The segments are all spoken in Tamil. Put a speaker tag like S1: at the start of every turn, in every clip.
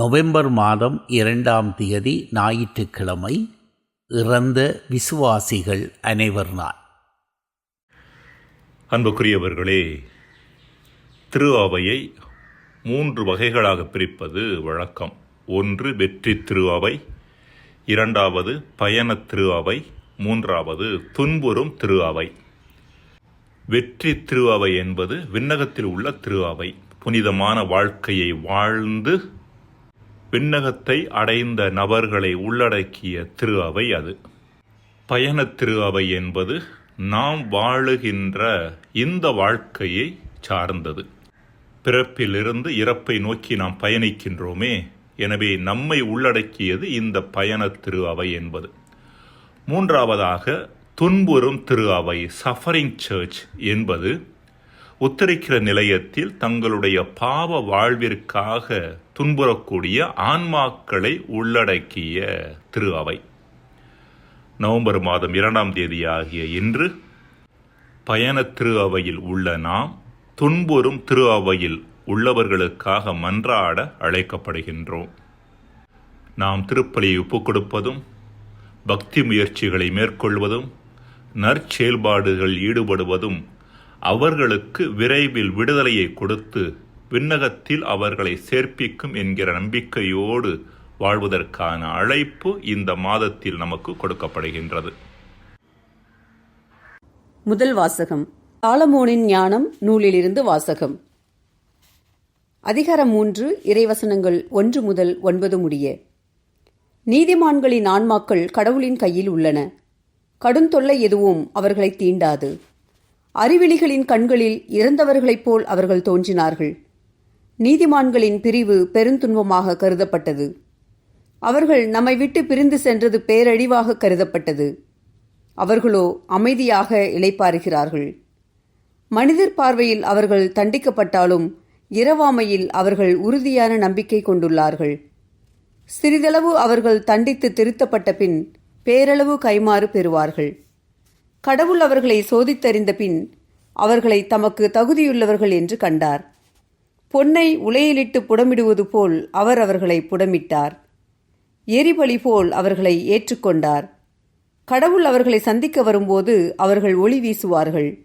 S1: நவம்பர் மாதம் இரண்டாம் தேதி ஞாயிற்றுக்கிழமை இறந்த விசுவாசிகள் அனைவர் நாள்
S2: அன்புக்குரியவர்களே திரு அவையை மூன்று வகைகளாக பிரிப்பது வழக்கம். ஒன்று வெற்றி திரு அவை. இரண்டாவது பயண திரு அவை. மூன்றாவது துன்புறும் திரு அவை. வெற்றி திரு அவை என்பது விண்ணகத்தில் உள்ள திரு அவை. புனிதமான வாழ்க்கையை வாழ்ந்து விண்ணகத்தை அடைந்த நபர்களை உள்ளடக்கிய திரு அவை அது. பயண திரு அவை என்பது நாம் வாழுகின்ற இந்த வாழ்க்கையை சார்ந்தது. பிறப்பிலிருந்து இறப்பை நோக்கி நாம் பயணிக்கின்றோமே எனவே நம்மை உள்ளடக்கியது இந்த பயண திரு அவை என்பது. மூன்றாவதாக துன்புறும் திரு அவை சஃபரிங் சர்ச் என்பது உத்தரிக்கிற நிலையத்தில் தங்களுடைய பாவ வாழ்விற்காக துன்புறக்கூடிய ஆன்மாக்களை உள்ளடக்கிய திரு அவை. நவம்பர் மாதம் இரண்டாம் தேதி ஆகிய இன்று பயண திரு அவையில் உள்ள நாம் துன்புறும் திரு அவையில் உள்ளவர்களுக்காக மன்றாட அழைக்கப்படுகின்றோம். நாம் திருப்பலியை ஒப்புக் கொடுப்பதும் பக்தி முயற்சிகளை மேற்கொள்வதும் நற்செயல்பாடுகள் ஈடுபடுவதும் அவர்களுக்கு விரைவில் விடுதலையை கொடுத்து விண்ணகத்தில் அவர்களை சேர்ப்பிக்கும் என்கிற நம்பிக்கையோடு வாழ்வதற்கான அழைப்பு இந்த மாதத்தில் நமக்கு கொடுக்கப்படுகின்றது.
S3: முதல் வாசகம். சாலமோனின் ஞானம் நூலிலிருந்து வாசகம். அதிகாரம் மூன்று இறைவசனங்கள் ஒன்று முதல் ஒன்பது முடிய. நீதிமான்களின் ஆன்மாக்கள் கடவுளின் கையில் உள்ளன. கடுந்தொல்லை எதுவும் அவர்களை தீண்டாது. அறிவிலிகளின் கண்களில் இறந்தவர்களைப் போல் அவர்கள் தோன்றினார்கள். நீதிமான்களின் பிரிவு பெருந்துன்பமாக கருதப்பட்டது. அவர்கள் நம்மை விட்டு பிரிந்து சென்றது பேரழிவாக கருதப்பட்டது. அவர்களோ அமைதியாக இளைப்பாறுகிறார்கள். மனிதர் பார்வையில் அவர்கள் தண்டிக்கப்பட்டாலும் இரவாமையில் அவர்கள் உறுதியான நம்பிக்கை கொண்டுள்ளார்கள். சிறிதளவு அவர்கள் தண்டித்து திருத்தப்பட்ட பின் பேரளவு கைமாறு பெறுவார்கள். கடவுள் அவர்களை சோதித்தறிந்த பின் அவர்களை தமக்கு தகுதியுள்ளவர்கள் என்று கண்டார். பொன்னை உலையிலிட்டு புடமிடுவது போல் அவர் அவர்களை புடமிட்டார். எரிபலி போல் அவர்களை ஏற்றுக்கொண்டார். கடவுள் அவர்களை சந்திக்க வரும்போது அவர்கள் ஒளி வீசுவார்கள்.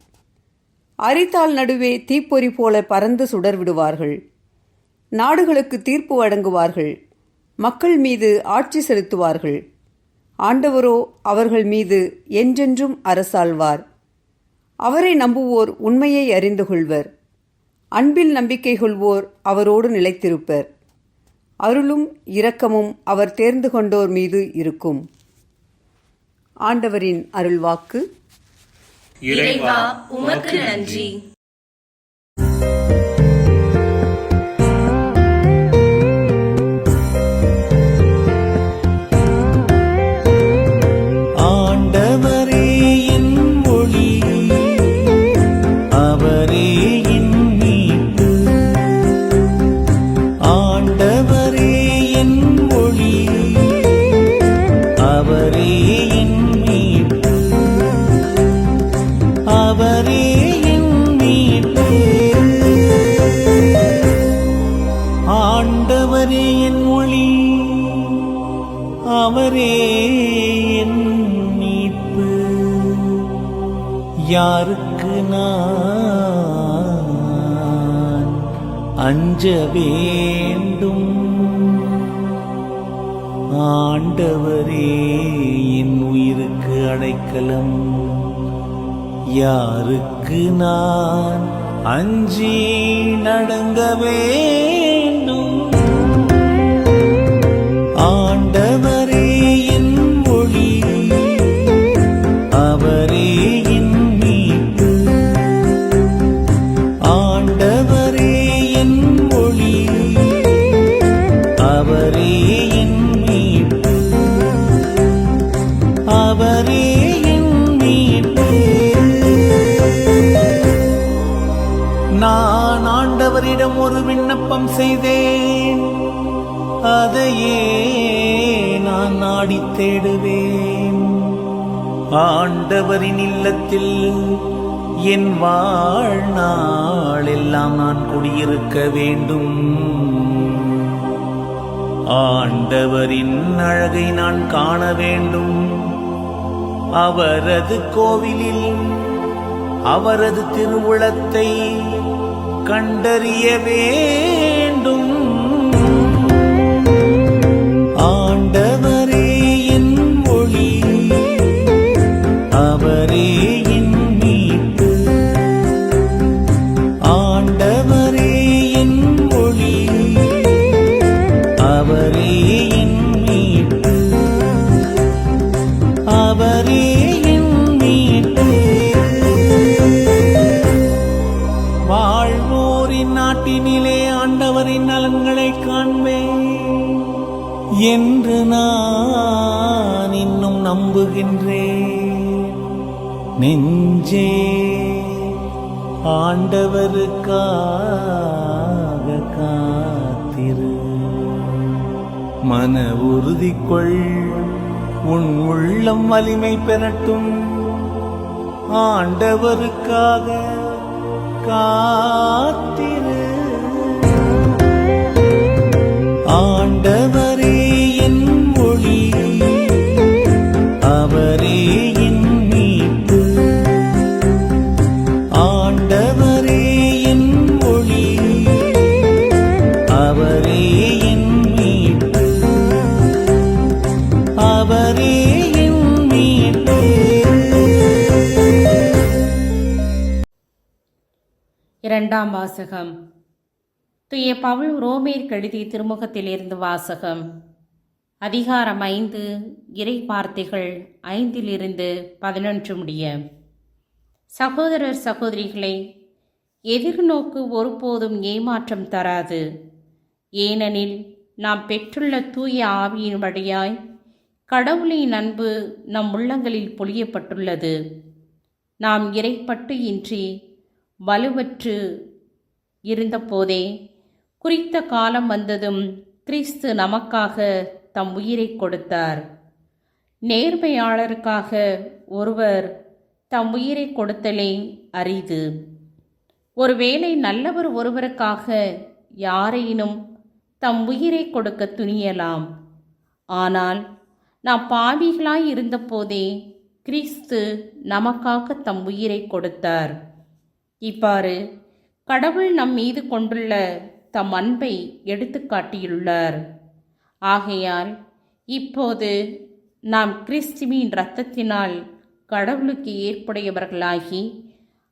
S3: அரித்தால் நடுவே தீப்பொறி போல பறந்து சுடர் விடுவார்கள். நாடுகளுக்கு தீர்ப்பு வழங்குவார்கள். மக்கள் மீது ஆட்சி செலுத்துவார்கள். ஆண்டவரோ அவர்கள் மீது என்றென்றும் அரசாழ்வார் அவரை நம்புவோர் உண்மையை அறிந்து கொள்வர். அன்பில் நம்பிக்கை கொள்வோர் அவரோடு நிலைத்திருப்பர். அருளும் இரக்கமும் அவர் தேர்ந்து கொண்டோர் மீது இருக்கும். ஆண்டவரின் அருள்வாக்கு.
S4: இறைவா உமக்கு நன்றி.
S5: அஞ்ச வேண்டும். ஆண்டவரே என் உயிருக்கு அடைக்கலம். யாருக்கு நான் அஞ்சி நடங்கவே இல்லத்தில் என் வாழ்நாள் எல்லாம் நான் குடியிருக்க வேண்டும். ஆண்டவரின் அழகை நான் காண வேண்டும். அவரது கோவிலில் அவரது திருவுளத்தை கண்டறியவே நம்புகின்றேன். நெஞ்சே ஆண்டவருக்காக காத்திரு. மன உறுதி கொள் உன் உள்ளம் வலிமை பெறட்டும். ஆண்டவருக்காக காத்திரு.
S4: இரண்டாம் வாசகம். துய பவுல் ரோமேர் கழுதி திருமுகத்திலிருந்து வாசகம். அதிகாரம் ஐந்து இறை வார்த்தைகள் ஐந்திலிருந்து பதினொன்று முடிய. சகோதரர் சகோதரிகளை எதிர்நோக்கு ஒருபோதும் ஏமாற்றம் தராது. ஏனெனில் நாம் பெற்றுள்ள தூய ஆவியின் வழியாய் கடவுளின் அன்பு நம் உள்ளங்களில் பொழியப்பட்டுள்ளது. நாம் இறைப்பட்டு இன்றி வலுவற்று இருந்தபோதே குறித்த காலம் வந்ததும் கிறிஸ்து நமக்காக தம் உயிரை கொடுத்தார். நேர்மையாளருக்காக ஒருவர் தம் உயிரை கொடுத்தலே அரிது ஒருவேளை நல்லவர் ஒருவருக்காக யாரேனும் தம் உயிரை கொடுக்க துணியலாம். ஆனால் நாம் பாவிகளாய் இருந்தபோதே கிறிஸ்து நமக்காக தம் உயிரை கொடுத்தார். இவ்வாறு கடவுள் நம் மீது கொண்டுள்ள தம் அன்பை எடுத்து காட்டியுள்ளார். ஆகையால் இப்போது நாம் கிறிஸ்துவின் இரத்தத்தினால் கடவுளுக்கு ஏற்புடையவர்களாகி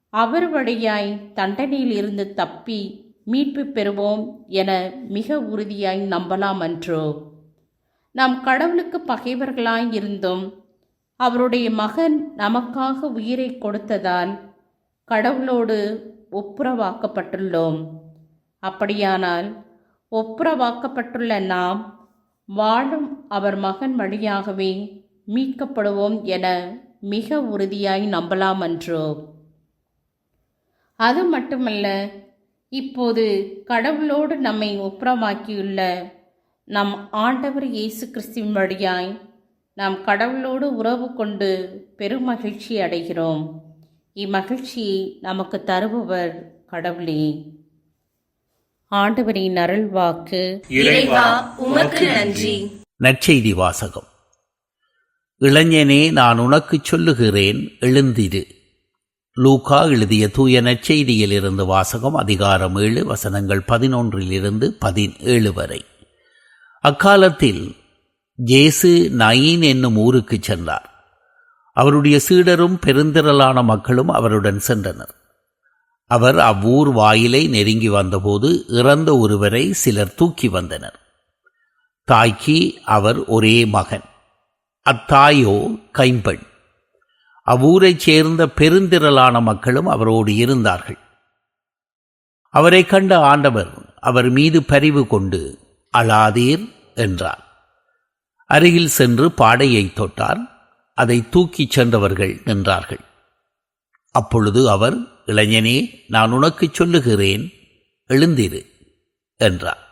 S4: அவர் வழியாய் தண்டனையில் இருந்து தப்பி மீட்பு பெறுவோம் என மிக உறுதியாய் நம்பலாம் அன்றோ. நாம் கடவுளுக்கு பகைவர்களாய் இருந்தும் அவருடைய மகன் நமக்காக உயிரை கொடுத்ததால் கடவுளோடு ஒப்புரவாக்கப்பட்டுள்ளோம். அப்படியானால் ஒப்புரவாக்கப்பட்டுள்ள நாம் வாழும் அவர் மகன் வழியாகவே மீட்கப்படுவோம் என மிக உறுதியாய் நம்பலாம் என்றோ அது மட்டுமல்ல இப்போது கடவுளோடு நம்மை ஒப்புரமாக்கியுள்ள நம் ஆண்டவர் இயேசு கிறிஸ்துவின் வழியாய் நாம் கடவுளோடு உறவு கொண்டு பெருமகிழ்ச்சி அடைகிறோம். இம்மகிழ்ச்சியை நமக்கு தருபவர் கடவுளே. ஆண்டவரின் அருள் வாக்கு.
S1: இறைவா
S4: உமக்கு நன்றி.
S1: நற்செய்தி வாசகம். இளைஞனே நான் உனக்குச் சொல்லுகிறேன் எழுந்திரு. லூகா எழுதிய தூய நற்செய்தியிலிருந்து வாசகம் அதிகாரம் ஏழு வசனங்கள் பதினொன்றிலிருந்து பதினேழு வரை. அக்காலத்தில் ஜேசு நயீன் என்னும் ஊருக்குச் சென்றார். அவருடைய சீடரும் பெருந்திரளான மக்களும் அவருடன் சென்றனர். அவர் அவ்வூர் வாயிலை நெருங்கி வந்தபோது இறந்த ஒருவரை சிலர் தூக்கி வந்தனர். தாய்க்கு அவர் ஒரே மகன். அத்தாயோ கைம்பெண். அவ்வூரைச் சேர்ந்த பெருந்திரளான மக்களும் அவரோடு இருந்தார்கள். அவரை கண்ட ஆண்டவர் அவர் மீது பரிவு கொண்டு அழாதீர் என்றார். அருகில் சென்று பாடையை தொட்டார். அதை தூக்கிச் சென்றவர்கள் நின்றார்கள். அப்பொழுது அவர் இளைஞனே நான் உனக்குச் சொல்லுகிறேன் எழுந்திரு என்றார்.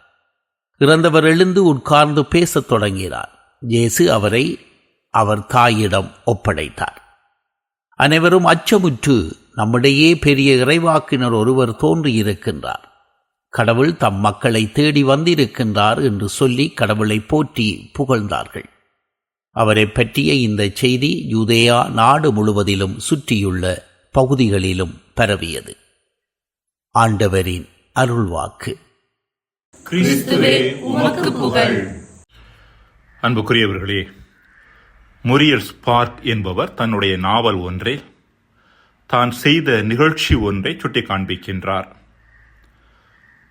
S1: இறந்தவர் எழுந்து உட்கார்ந்து பேசத் தொடங்கினார். இயேசு அவரை அவர் தாயிடம் ஒப்படைத்தார். அனைவரும் அச்சமுற்று நம்மிடையே பெரிய இறைவாக்கினர் ஒருவர் தோன்றியிருக்கின்றார். கடவுள் தம் மக்களை தேடி வந்திருக்கின்றார் என்று சொல்லி கடவுளை போற்றி புகழ்ந்தார்கள். அவரை பற்றிய இந்த செய்தி யூதேயா நாடு முழுவதிலும் சுற்றியுள்ள பகுதிகளிலும் பரவியது. ஆண்டவரின் அருள்வாக்கு.
S5: கிறிஸ்துவே உமக்கு புகழ்.
S2: அன்புக்குரியவர்களே முரியல் ஸ்பார்க் என்பவர் தன்னுடைய நாவல் ஒன்றை தான் செய்த நிகழ்ச்சி ஒன்றை சுட்டி காண்பிக்கின்றார்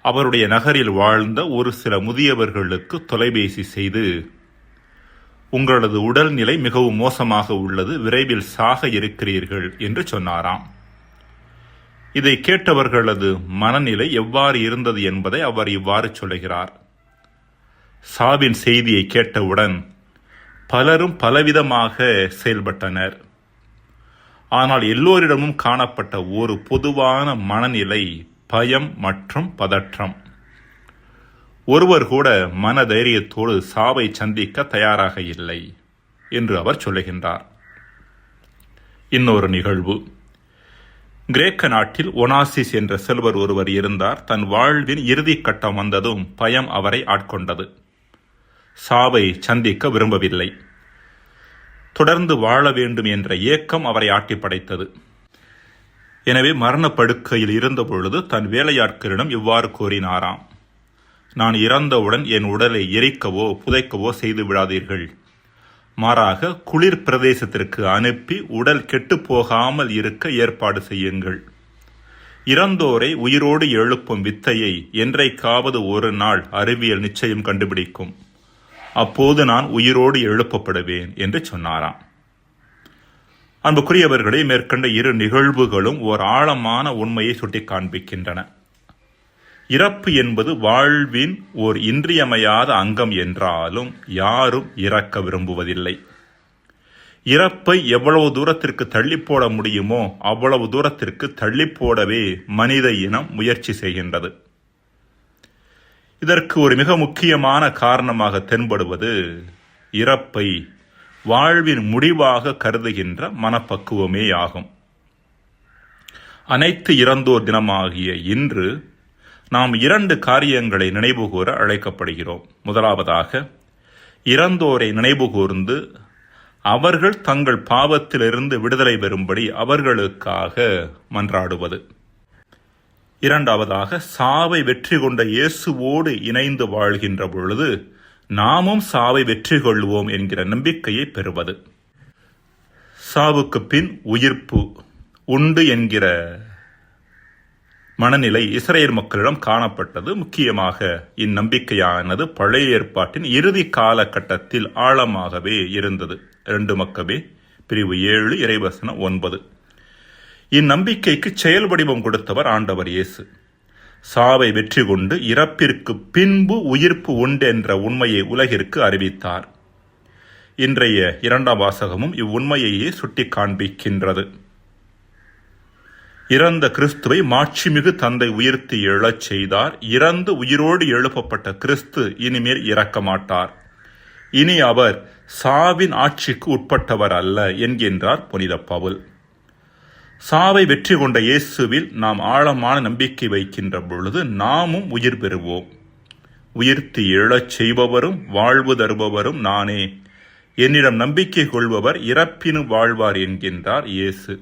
S2: அவருடைய நகரில் வாழ்ந்த ஒரு சில முதியவர்களுக்கு தொலைபேசி செய்து உங்களது உடல்நிலை மிகவும் மோசமாக உள்ளது விரைவில் சாக இருக்கிறீர்கள் என்று சொன்னாராம். இதை கேட்டவர்களது மனநிலை எவ்வாறு இருந்தது என்பதை அவர் இவ்வாறு சொல்லுகிறார் சாவின் செய்தியை கேட்டவுடன் பலரும் பலவிதமாக செயல்பட்டனர். ஆனால் எல்லோரிடமும் காணப்பட்ட ஒரு பொதுவான மனநிலை பயம் மற்றும் பதற்றம். ஒருவர் கூட மனதைரியத்தோடு சாவை சந்திக்க தயாராக இல்லை என்று அவர் சொல்லுகின்றார். இன்னொரு நிகழ்வு. கிரேக்க நாட்டில் ஒனாசிஸ் என்ற செல்வர் ஒருவர் இருந்தார். தன் வாழ்வின் இறுதி கட்டம் வந்ததும் பயம் அவரை ஆட்கொண்டது. சாவை சந்திக்க விரும்பவில்லை. தொடர்ந்து வாழ வேண்டும் என்ற ஏக்கம் அவரை ஆட்டி படைத்தது எனவே மரணப்படுக்கையில் இருந்தபொழுது தன் வேலையாட்களிடம் இவ்வாறு கூறினாராம். நான் இறந்தவுடன் என் உடலை எரிக்கவோ புதைக்கவோ செய்து விடாதீர்கள். மாறாக குளிர் பிரதேசத்திற்கு அனுப்பி உடல் கெட்டுப்போகாமல் இருக்க ஏற்பாடு செய்யுங்கள். இறந்தோரை உயிரோடு எழுப்பும் வித்தையை என்றைக்காவது ஒரு நாள் அறிவியல் நிச்சயம் கண்டுபிடிக்கும். அப்போது நான் உயிரோடு எழுப்பப்படுவேன் என்று சொன்னாராம். அன்புக்குரியவர்களே மேற்கண்ட இரு நிகழ்வுகளும் ஓர் ஆழமான உண்மையை சுட்டி காண்பிக்கின்றன இறப்பு என்பது வாழ்வின் ஓர் இன்றியமையாத அங்கம் என்றாலும் யாரும் இறக்க விரும்புவதில்லை. இறப்பை எவ்வளவு தூரத்திற்கு தள்ளி போட முடியுமோ அவ்வளவு தூரத்திற்கு தள்ளி போடவே மனித இனம் முயற்சி செய்கின்றது. இதற்கு ஒரு மிக முக்கியமான காரணமாக தென்படுவது இறப்பை வாழ்வின் முடிவாக கருதுகின்ற மனப்பக்குவமே ஆகும். அனைத்து இறந்தோர் தினமாகிய இன்று நாம் இரண்டு காரியங்களை நினைவுகூர அழைக்கப்படுகிறோம். முதலாவதாக இறந்தோரை நினைவுகூர்ந்து அவர்கள் தங்கள் பாவத்திலிருந்து விடுதலை பெறும்படி அவர்களுக்காக மன்றாடுவது. இரண்டாவதாக சாவை வெற்றி கொண்ட இயேசுவோடு இணைந்து வாழ்கின்ற பொழுது நாமும் சாவை வெற்றி கொள்வோம் என்கிற நம்பிக்கையை பெறுவது. சாவுக்கு பின் உயிர்ப்பு உண்டு என்கிற மனநிலை இஸ்ரேல் மக்களிடம் காணப்பட்டது. முக்கியமாக இந்நம்பிக்கையானது பழைய ஏற்பாட்டின் இறுதி காலகட்டத்தில் ஆழமாகவே இருந்தது. இரண்டு மக்கவே பிரிவு ஏழு இறைவசனம் ஒன்பது. இந்நம்பிக்கைக்கு செயல் வடிவம் கொடுத்தவர் ஆண்டவர் இயேசு. சாவை வெற்றி கொண்டு இறப்பிற்கு பின்பு உயிர்ப்பு உண்டு என்ற உண்மையை உலகிற்கு அறிவித்தார். இன்றைய இரண்டாம் வாசகமும் இவ்வுண்மையையே சுட்டி காண்பிக்கின்றது இறந்த கிறிஸ்துவை மாட்சிமிகு தந்தை உயிர்த்து எழச் செய்தார். இறந்து உயிரோடு எழுப்பப்பட்ட கிறிஸ்து இனிமேல் இறக்க மாட்டார். இனி அவர் சாவின் ஆட்சிக்கு உட்பட்டவர் அல்ல என்கின்றார் புனித பவுல். சாவை வெற்றி கொண்ட இயேசுவில் நாம் ஆழமான நம்பிக்கை வைக்கின்ற பொழுது நாமும் உயிர் பெறுவோம். உயிர்த்து எழச் செய்பவரும் வாழ்வு தருபவரும் நானே. என்னிடம் நம்பிக்கை கொள்பவர் இறப்பினும் வாழ்வார் என்கின்றார் இயேசு.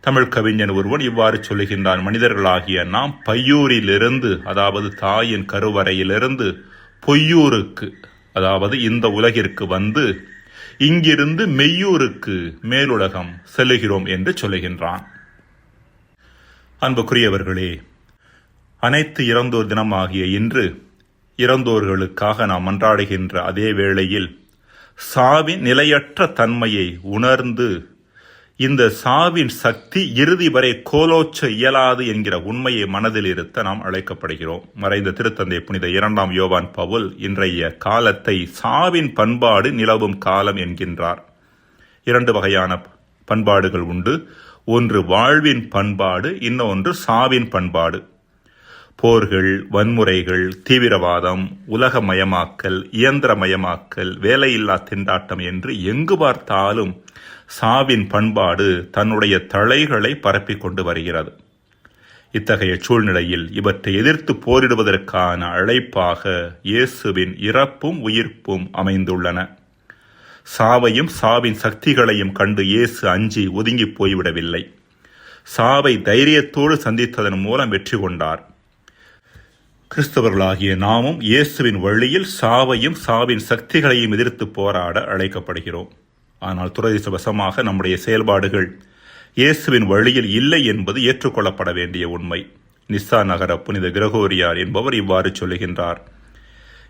S2: தமிழ் கவிஞன் ஒருவன் இவ்வாறு சொல்லுகின்றான் மனிதர்களாகிய நாம் பையூரிலிருந்து அதாவது தாயின் கருவறையிலிருந்து பொய்யூருக்கு அதாவது இந்த உலகிற்கு வந்து இங்கிருந்து மெய்யூருக்கு மேலுலகம் செல்லுகிறோம் என்று சொல்லுகின்றான். அன்புக்குரியவர்களே அனைத்து இறந்தோர் தினமாகிய இன்று இறந்தோர்களுக்காக நாம் மன்றாடுகின்ற அதே வேளையில் சாவின் நிலையற்ற தன்மையை உணர்ந்து இந்த சாவின் சக்தி இறுதி வரை கோலோச்ச இயலாது என்கிற உண்மையை மனதில் இருத்த நாம் அழைக்கப்படுகிறோம். மறைந்த திருத்தந்தை புனித இரண்டாம் யோவான் பவுல் இன்றைய காலத்தை சாவின் பண்பாடு நிலவும் காலம் என்கின்றார். இரண்டு வகையான பண்பாடுகள் உண்டு. ஒன்று வாழ்வின் பண்பாடு இன்னொன்று சாவின் பண்பாடு. போர்கள் வன்முறைகள் தீவிரவாதம் உலகமயமாக்கல் இயந்திரமயமாக்கல் வேலையில்லா திண்டாட்டம் என்று எங்கு பார்த்தாலும் சாவின் பண்பாடு தன்னுடைய தளைகளை பரப்பிக் கொண்டு வருகிறது. இத்தகைய சூழ்நிலையில் இவற்றை எதிர்த்து போரிடுவதற்கான அழைப்பாக இயேசுவின் இறப்பும் உயிர்ப்பும் அமைந்துள்ளன. சாவையும் சாவின் சக்திகளையும் கண்டு இயேசு அஞ்சி ஒதுங்கி போய்விடவில்லை. சாவை தைரியத்தோடு சந்தித்ததன் மூலம் வெற்றி கொண்டார். கிறிஸ்தவர்களாகிய நாமும் இயேசுவின் வழியில் சாவையும் சாவின் சக்திகளையும் எதிர்த்து போராட அழைக்கப்படுகிறோம். ஆனால் துரதிர்ஷ்டவசமாக நம்முடைய செயல்பாடுகள் இயேசுவின் வழியில் இல்லை என்பது ஏற்றுக்கொள்ளப்பட வேண்டிய உண்மை. நிஸ்ஸா நகர புனித கிரகோரியார் என்பவர் இவ்வாறு சொல்லுகின்றார்.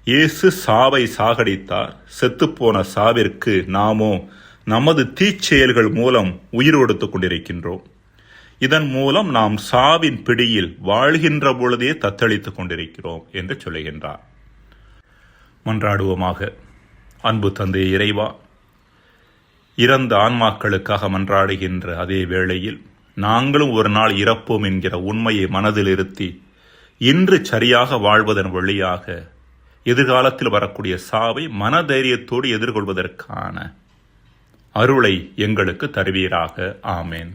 S2: இயேசு சாவை சாகடித்தார். செத்துப்போன சாவிற்கு நாமோ நமது தீச்செயல்கள் மூலம் உயிர் கொடுத்துக் கொண்டிருக்கின்றோம். இதன் மூலம் நாம் சாவின் பிடியில் வாழ்கின்ற பொழுதே தத்தளித்துக் கொண்டிருக்கிறோம் என்று சொல்லுகின்றார். மன்றாடுவோமாக அன்பு தந்தை இறைவா இறந்த ஆன்மாக்களுக்காக மன்றாடுகின்ற அதே வேளையில் நாங்களும் ஒரு நாள் இறப்போம் என்கிற உண்மையை மனதில் இருத்தி இன்று சரியாக வாழ்வதன் வழியாக எதிர்காலத்தில் வரக்கூடிய சாவை மனதைரியத்தோடு எதிர்கொள்வதற்கான அருளை எங்களுக்கு தருவீராக. ஆமேன்.